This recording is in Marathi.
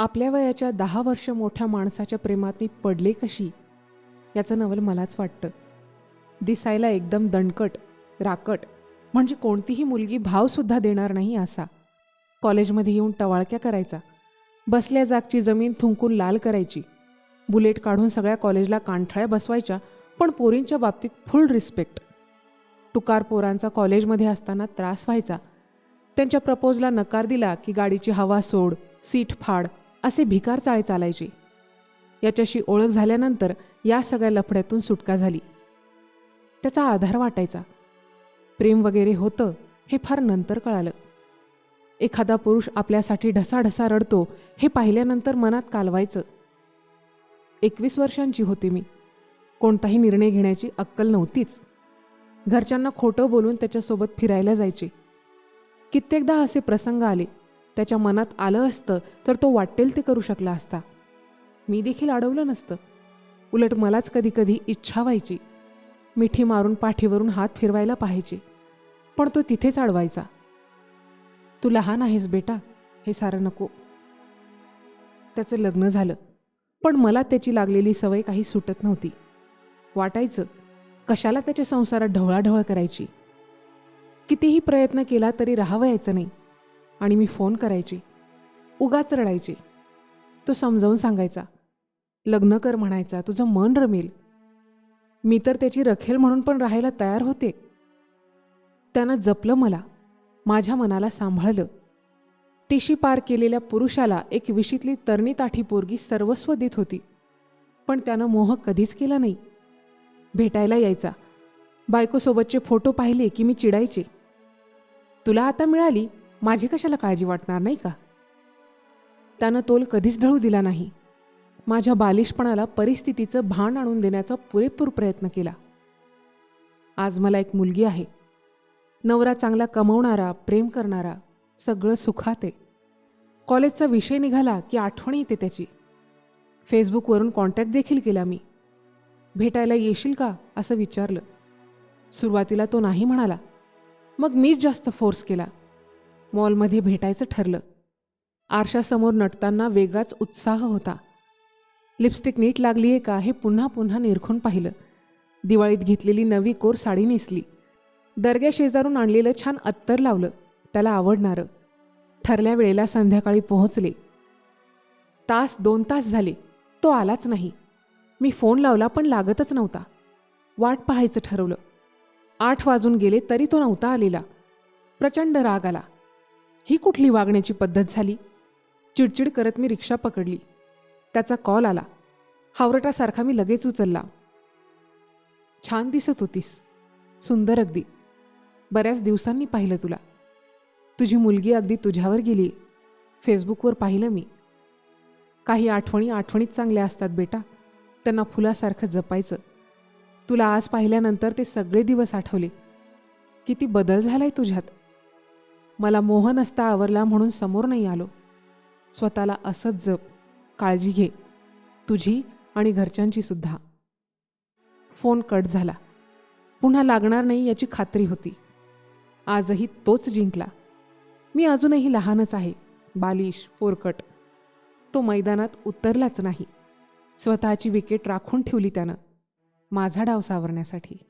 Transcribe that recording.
आपल्या वयाच्या दहा वर्ष मोठ्या माणसाच्या प्रेमात मी पडले कशी? याचं नवल मलाच वाटतं. दिसायला एकदम दणकट राकट म्हणजे कोणतीही मुलगी भावसुद्धा देणार नाही असा. कॉलेजमध्ये येऊन टवाळक्या करायचा. बसल्या जागची जमीन थुंकून लाल करायची. बुलेट काढून सगळ्या कॉलेजला कांठळ्या बसवायच्या पण पोरींच्या बाबतीत फुल रिस्पेक्ट. टुकार पोरांचा कॉलेजमध्ये असताना त्रास व्हायचा. त्यांच्या प्रपोजला नकार दिला की गाडीची हवा सोड सीट फाड असे भिकार चाळे चालायचे. याच्याशी ओळख झाल्यानंतर या सगळ्या लफड्यातून सुटका झाली. त्याचा आधार वाटायचा. प्रेम वगैरे होतं हे फार नंतर कळालं. एखादा पुरुष आपल्यासाठी ढसाढसा रडतो हे पाहिल्यानंतर मनात कालवायचं. एकवीस वर्षांची होते मी. कोणताही निर्णय घेण्याची अक्कल नव्हतीच. घरच्यांना खोटं बोलून त्याच्यासोबत फिरायला जायचे. कित्येकदा असे प्रसंग आले. त्याच्या मनात आलं असतं तर तो वाटेल ते करू शकला असता. मी देखील अडवलं नसतं. उलट मलाच कधीकधी इच्छा व्हायची. मिठी मारून पाठीवरून हात फिरवायला पाहायचे. पण तो तिथेच अडवायचा. तू लहान आहेस बेटा हे सारं नको. त्याचं लग्न झालं. पण मला त्याची लागलेली सवय काही सुटत नव्हती. वाटायचं कशाला त्याच्या संसारात ढवळाढवळ करायची? कितीही प्रयत्न केला तरी राहावं यायचं नाही. आणि मी फोन करायची. उगाच रडायचे. तो समजावून सांगायचा लग्न कर म्हणायचा तुझं मन रमेल. मी तर त्याची रखेल म्हणून पण राहायला तयार होते. त्यानं जपलं मला माझ्या मनाला सांभाळलं. तिशी पार केलेल्या पुरुषाला एक विशीतली तरणी ताठी पोरगी सर्वस्व देत होती पण त्यानं मोह कधीच केला नाही. भेटायला यायचा. बायकोसोबतचे फोटो पाहिले की मी चिडायचे. तुला आता मिळाली? माझी कशाला काळजी वाटणार नाही का? त्यानं तोल कधीच ढळू दिला नाही. माझ्या बालिशपणाला परिस्थितीचं भान आणून देण्याचा पुरेपूर प्रयत्न केला. आज मला एक मुलगी आहे. नवरा चांगला कमवणारा प्रेम करणारा सगळं सुखात आहे. कॉलेजचा विषय निघाला की आठवण येते त्याची. फेसबुकवरून कॉन्टॅक्ट देखील केला मी. भेटायला येशील का? असं विचारलं. सुरुवातीला तो नाही म्हणाला. मग मीच जास्त फोर्स केला. मॉलमध्ये भेटायचं ठरलं. आरशासमोर नटताना वेगळाच उत्साह होता. लिपस्टिक नीट लागली आहे का हे पुन्हा पुन्हा निरखून पाहिलं. दिवाळीत घेतलेली नवी कोर साडी नेसली. दर्ग्या शेजारून आणलेलं छान अत्तर लावलं. त्याला आवडणारं. ठरल्या वेळेला संध्याकाळी पोहोचले. तास दोन तास झाले. तो आलाच नाही. मी फोन लावला पण लागतच नव्हता. वाट पाहायचं ठरवलं. आठ वाजून गेले तरी तो नव्हता आलेला. प्रचंड राग आला. ही कुठली वागण्याची पद्धत झाली? चिडचिड करत मी रिक्षा पकडली. त्याचा कॉल आला. हावरटासारखा मी लगेच उचलला. छान दिसत होतीस. सुंदर अगदी. बऱ्याच दिवसांनी पाहिलं तुला. तुझी मुलगी अगदी तुझ्यावर गेली. फेसबुकवर पाहिलं मी. काही आठवणी आठवणीत चांगल्या असतात बेटा. त्यांना फुलासारखं जपायचं. तुला आज पाहिल्यानंतर ते सगळे दिवस आठवले. किती बदल झालाय तुझ्यात. मला मोहन असता आवरला म्हणून समोर नाही आलो. स्वतःला असंच जप काळजी घे तुझी आणि घरच्यांची सुद्धा. फोन कट झाला. पुन्हा लागणार नाही याची खात्री होती. आजही तोच जिंकला. मी अजूनही लहानच आहे बालिश पोरकट. तो मैदानात उतरलाच नाही. स्वतःची विकेट राखून ठेवली त्यानं. माझा डाव सावरण्यासाठी.